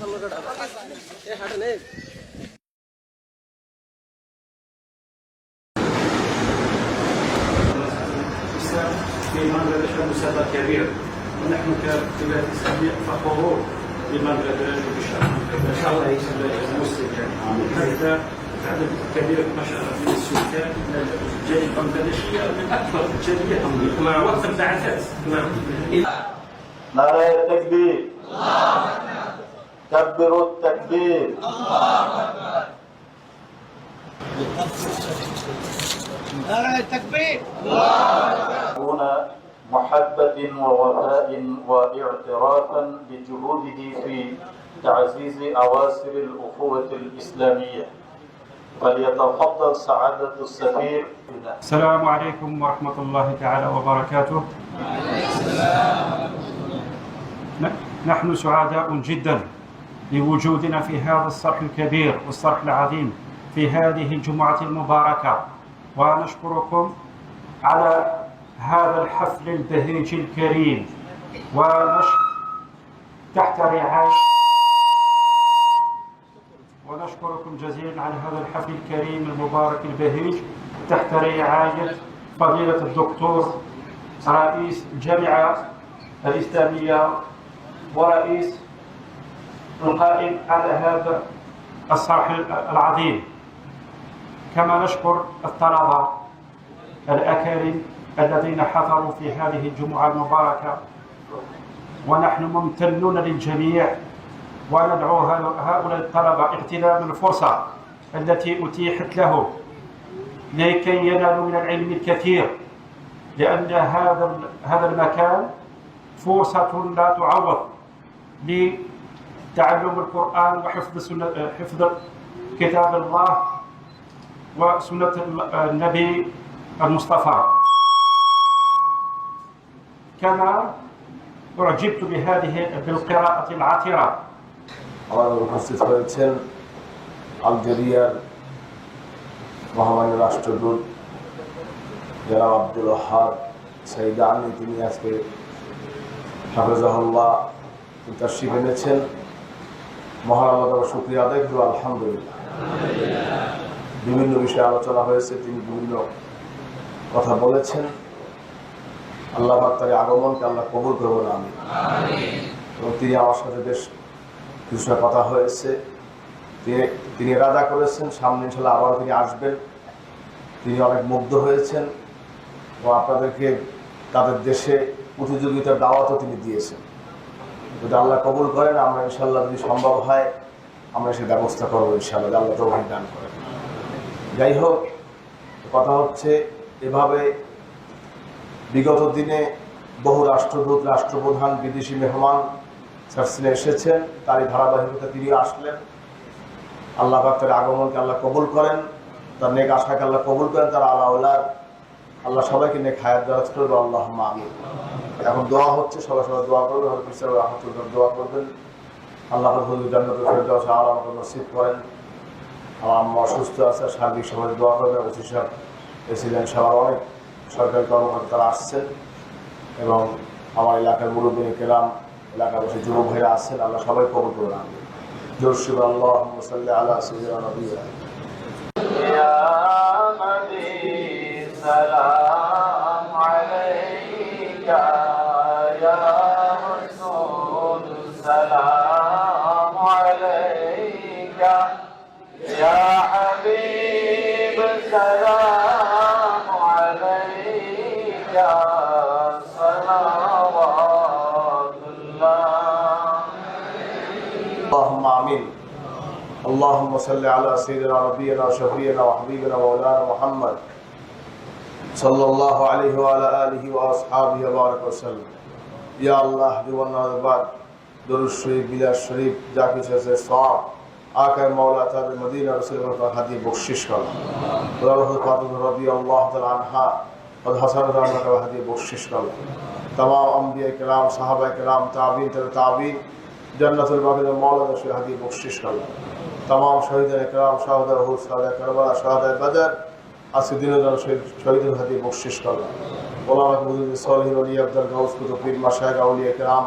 في بنغلاديش مسافة كبيرة ونحن كبلاد إسلامية فخورون ببنغلاديش وبشعب الله المسلم يعني حتى عدد كبير ما شاء الله من السكان الجاليه البنغلاديشيه من أكثر الجاليه وقت البعثات نعم نرى التكبير الله كبروا التكبير. دون محبة ووفاء واعترافا بجهوده في تعزيز أواصر الأخوة الإسلامية. فليتفضل سعادة السفير. السلام عليكم ورحمة الله تعالى وبركاته. نحن سعداء جدا. بوجودنا في هذا الصرح الكبير والصرح العظيم في هذه الجمعة المباركة. ونشكركم على هذا الحفل البهيج الكريم. ونش... تحت رعاية ونشكركم جزيلا على هذا الحفل الكريم المبارك البهيج. تحت رعاية فضيلة الدكتور رئيس الجامعة الإسلامية ورئيس القائم على هذا الصرح العظيم. كما نشكر الطلبة الأكارم الذين حضروا في هذه الجمعة المباركة ونحن ممتنون للجميع وندعو هؤلاء الطلبة اغتنام الفرصة التي أتيحت لهم لكي ينالوا من العلم الكثير لأن هذا هذا المكان فرصة لا تعوض لتعلم القرآن وحفظ سنة حفظ كتاب الله وسنة النبي المصطفى كما أعجبت بهذه بالقراءة العاطرة আমাদের উপস্থিত হয়েছেন আলজেরিয়ার মহামান্য রাষ্ট্রদূত জনাব আব্দুল ওহাব সাইদানি তিনি আজকে হাফেজাহুল্লাহ তাশরিফ এনেছেন মহান আল্লাহ শুক্রিয়া আদায় করব আলহামদুলিল্লাহ। বিভিন্ন বিষয়ে আলোচনা হয়েছে, তিনি বিভিন্ন কথা বলেছেন। আল্লাহ তার আগমনকে আল্লাহ কবুল করবেন আমি এবং তিনি আমার সাথে বেশ কিছু কথা হয়েছে। তিনি তিনি রাজা করেছেন, সামনে ইনশাল্লাহ আবার তিনি আসবেন। তিনি অনেক মুগ্ধ হয়েছেন এবং আপনাদেরকে তাদের দেশে প্রতিযোগিতার দাওয়াতও তিনি দিয়েছেন। যদি আল্লাহ কবুল করেন, আমরা ইনশাল্লাহ যদি সম্ভব হয়, আমরা সে ব্যবস্থা করব ইনশাল্লাহ আল্লাহ তো দান করেন। যাই হোক, কথা হচ্ছে এভাবে বিগত দিনে বহু রাষ্ট্রদূত, রাষ্ট্রপ্রধান, বিদেশি মেহমান সার্সিনে এসেছেন, তারই ধারাবাহিকতা তিনি আসলেন। আল্লাহ তার আগমনকে আল্লাহ কবুল করেন, তার নেক আশাকে আল্লাহ কবুল করেন, তার আল্লাহ আল্লাহ সবাইকে নেক হায়াত দেওয়া করবে আল্লাহ আমি এখন দোয়া হচ্ছে, সবাই সবাই দোয়া করবে হয়তো ইসলাম রহমতুল্লাহ দোয়া করবেন। আল্লাহ রহমতুল জান্নাতের ফেরত দেওয়া সাহা আমাকে নসিব করেন। আমার আম্মা অসুস্থ আছে, সার্বিক সবাই দোয়া করবে ওসি সাহেব প্রেসিডেন্ট সবার অনেক সরকারি কর্মকর্তারা আসছেন। এবং আমার এলাকার মুরব্বী কেলাম এলাকার বসে যুবক ভাইরা আসছেন, আল্লাহ সবাই কবর করে আনবেন জোরশিব আল্লাহ মুসাল্লাহ আল্লাহ সিজিয়া নবী সালাম আলাইকা। السلام عليك يا حبيب السلام عليك. صلوات الله. اللهم آمين. اللهم صل على سيدنا ربينا وشفينا وحبيبنا مولانا محمد صلى الله عليه وعلى آله وأصحابه وبارك وسلم. يا الله دي ونادبات দরুদ শরীফ, বিলাস শরীফ, যা কিছু আছে, সব আকার মাওলা তাদের মদিনা রসুল হাতি বকশিস করা। রবি আল্লাহ আনহা আর হাসান হাতি বকশিস করা। তাম আম্বিয়া কেরাম সাহাবা কেরাম তাবিন তাদের তাবিন জান্নাতুল বাকিদ মাওলা রসুল হাতি বকশিস করা। তাম শহীদ কেরাম শাহদা হুদ শাহদা কারবালা শাহদা বাজার আসিদিন শহীদ শহীদুল হাতি বকশিস করা। ওলামা মুজিদ সলহিন আলী আব্দাল গাউস কুতুবীর মাসায় আউলিয়া কেরাম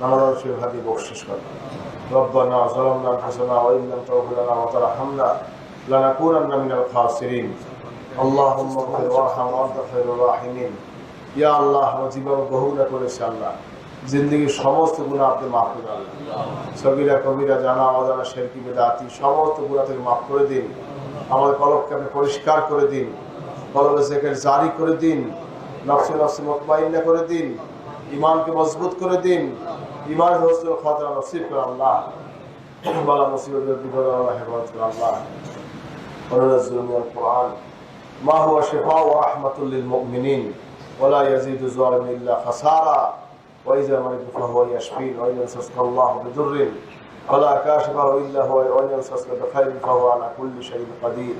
নামাজ সাহেব হাদি বকশিস করলাম ربنا ظلمنا انفسنا وان لم تغفر لنا وترحمنا لنكونن من الخاسرين اللهم اغفر وارحم وانت خير الراحمين ইয়া আল্লাহ আমার জীবন বহু গুণা করেছে আল্লাহ জিন্দগির সমস্ত গুণা আপনি মাফ করে আল্লাহ সগিরা কবিরা জানা অজানা শেরকি বেদাতি সমস্ত গুণা থেকে মাফ করে দিন আমাদের কলবকে আপনি পরিষ্কার করে দিন কলবে জেকের জারি করে দিন নফসে নফসে মতমাইন্না করে দিন ইমানকে মজবুত করে দিন ইমান হস্ত খাতরা নসিব করে আল্লাহ বালা মুসিবতের বিপদ আল্লাহ হেফাজত করে আল্লাহ وننزل من القرآن ما هو شفاء ورحمة للمؤمنين ولا يزيد الظالم إلا خسارا وإذا مرض فهو يشفين وإن يمسسك الله بضر فلا كاشف له إلا هو وإن يمسسك بخير فهو على كل شيء قدير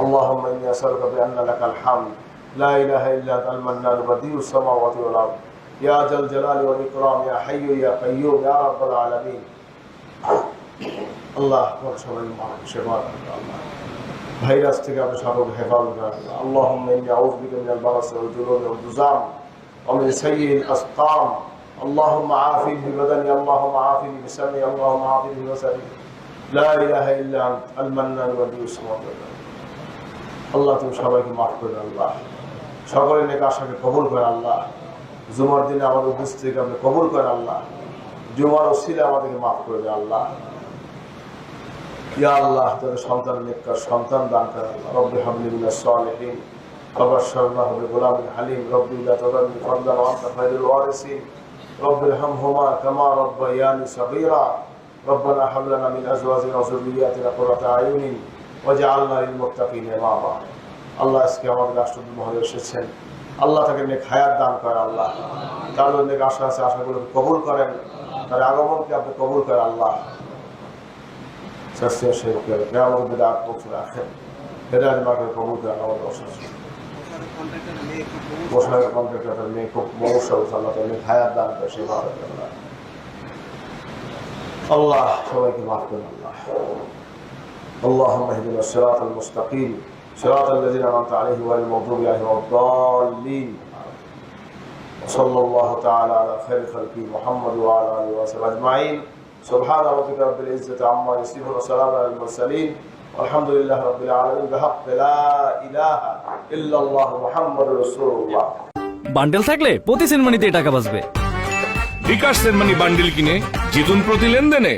اللهم إني أسألك بأن لك الحمد لا إله إلا أنت المنان بديع السماوات والأرض يا ذا الجلال والإكرام يا حي يا قيوم يا رب العالمين আল্লাহ তোমার সবাই সেবা আল্লাহ ভাইরাস থেকে আপনি সকল হেফাজত করেন اللهم اني اعوذ بك من البرص والجنون والجذام ومن سيء الاسقام اللهم عافني ببدني اللهم عافني بسمعي اللهم عافني ببصري لا اله الا انت المنان ودي السماوات والارض আল্লাহ তুমি সবাইকে মাফ করে দেন আল্লাহ সকলের নেক আশাকে কবুল করেন আল্লাহ জুমার দিনে আমাদের উপস্থিতিকে আপনি কবুল করেন আল্লাহ জুমার ওসিলে আমাদেরকে মাফ করে দেন আল্লাহ ইয়া আল্লাহ তাদের সন্তান নেককার সন্তান দান করেন আল্লাহ রব্বি হাবলি মিনাস সালিহিন فبشرناه بغلام حليم ربي لا تذرني فردا وانت خير الوارثين رب ارحمهما كما ربياني صغيرا ربنا هب لنا من ازواجنا وذرياتنا قرة اعين واجعلنا للمتقين اماما আল্লাহ আজকে আমাদের রাষ্ট্রপতি মহোদয় এসেছেন আল্লাহ তাকে নেক হায়াত দান করেন আল্লাহ তার নেক আশা আছে আশাগুলোকে কবুল করেন তার আগমনকে আপনি কবুল করেন আল্লাহ শাস্তি শেখের কেমন বিদাত পৌঁছে রাখেন হেদায়ত মাকে কবুল করেন আমাদের অসুস্থ পোশাকের কন্ট্রাক্টর মেয়ে খুব মমস্যা হচ্ছে আল্লাহ তাকে হায়াত দান করে সেই ভালো আল্লাহ আল্লাহ সবাইকে মাফ করুন আল্লাহ اللهم اهدنا الصراط المستقيم صراط الذين انعمت عليهم غير المغضوب عليهم ولا الضالين وصلى الله تعالى على خير خلقه محمد وعلى اله وصحبه اجمعين سبحان ربك رب العزه عما يصفون وسلام على المرسلين والحمد لله رب العالمين بحق لا اله الا الله محمد رسول الله বান্ডেল থাকলে প্রতি সেনমানিতে টাকা বাঁচবে বিকাশ সেনমানি বান্ডিল কিনে জিতুন প্রতি লেনদেনে